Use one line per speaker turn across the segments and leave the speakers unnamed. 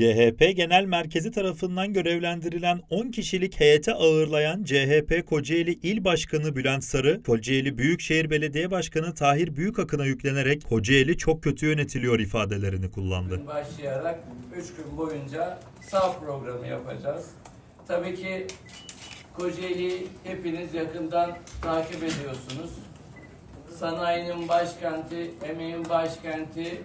CHP Genel Merkezi tarafından görevlendirilen 10 kişilik heyete ağırlayan CHP Kocaeli İl Başkanı Bülent Sarı, Kocaeli Büyükşehir Belediye Başkanı Tahir Büyükakın'a yüklenerek Kocaeli çok kötü yönetiliyor ifadelerini kullandı.
Bugün başlayarak 3 gün boyunca sağ programı yapacağız. Tabii ki Kocaeli'yi hepiniz yakından takip ediyorsunuz. Sanayinin başkenti, emeğin başkenti,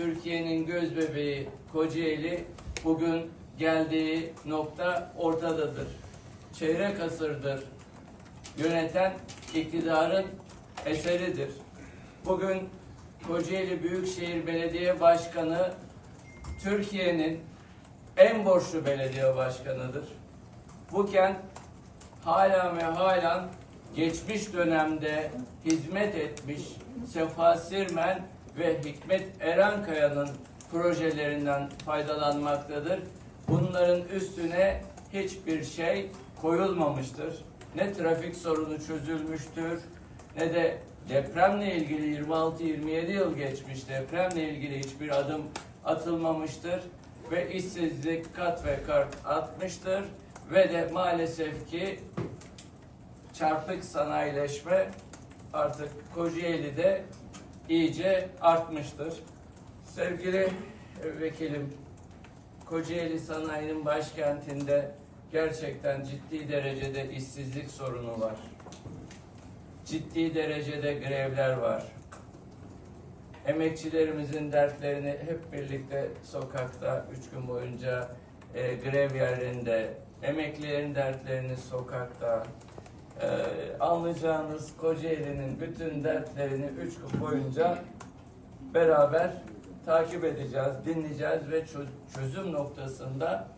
Türkiye'nin göz bebeği Kocaeli bugün geldiği nokta ortadadır. Çeyrek asırdır yöneten iktidarın eseridir. Bugün Kocaeli Büyükşehir Belediye Başkanı Türkiye'nin en borçlu belediye başkanıdır. Bu kent hala ve halen geçmiş dönemde hizmet etmiş Sefa Sirmen ve Hikmet Erenkaya'nın projelerinden faydalanmaktadır. Bunların üstüne hiçbir şey koyulmamıştır. Ne trafik sorunu çözülmüştür, ne de depremle ilgili 26-27 yıl geçmiş depremle ilgili hiçbir adım atılmamıştır ve işsizlik kat ve kat artmıştır ve de maalesef ki çarpık sanayileşme artık Kocaeli'de iyice artmıştır. Sevgili vekilim, Kocaeli sanayinin başkentinde gerçekten ciddi derecede işsizlik sorunu var. Ciddi derecede grevler var. Emekçilerimizin dertlerini hep birlikte sokakta üç gün boyunca e, grev yerlerinde, emeklilerin dertlerini sokakta, e, anlayacağınız Kocaeli'nin bütün dertlerini üç gün boyunca beraber takip edeceğiz, dinleyeceğiz ve çö- çözüm noktasında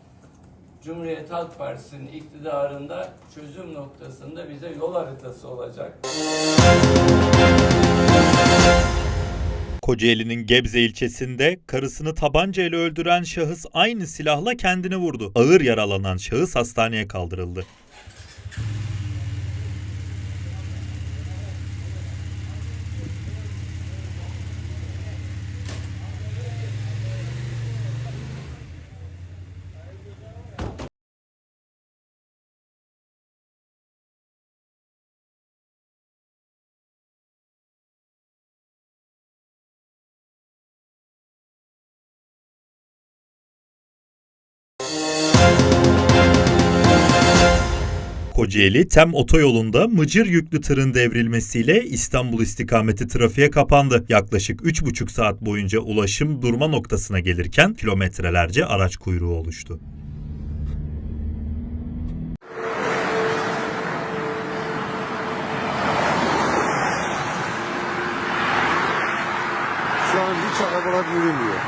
Cumhuriyet Halk Partisi'nin iktidarında çözüm noktasında bize yol haritası olacak.
Kocaeli'nin Gebze ilçesinde karısını tabancayla öldüren şahıs aynı silahla kendini vurdu. Ağır yaralanan şahıs hastaneye kaldırıldı. Kocaeli Tem otoyolunda mıcır yüklü tırın devrilmesiyle İstanbul istikameti trafiğe kapandı. Yaklaşık 3,5 saat boyunca ulaşım durma noktasına gelirken kilometrelerce araç kuyruğu oluştu.
Şu an hiç arabalar yürümüyor.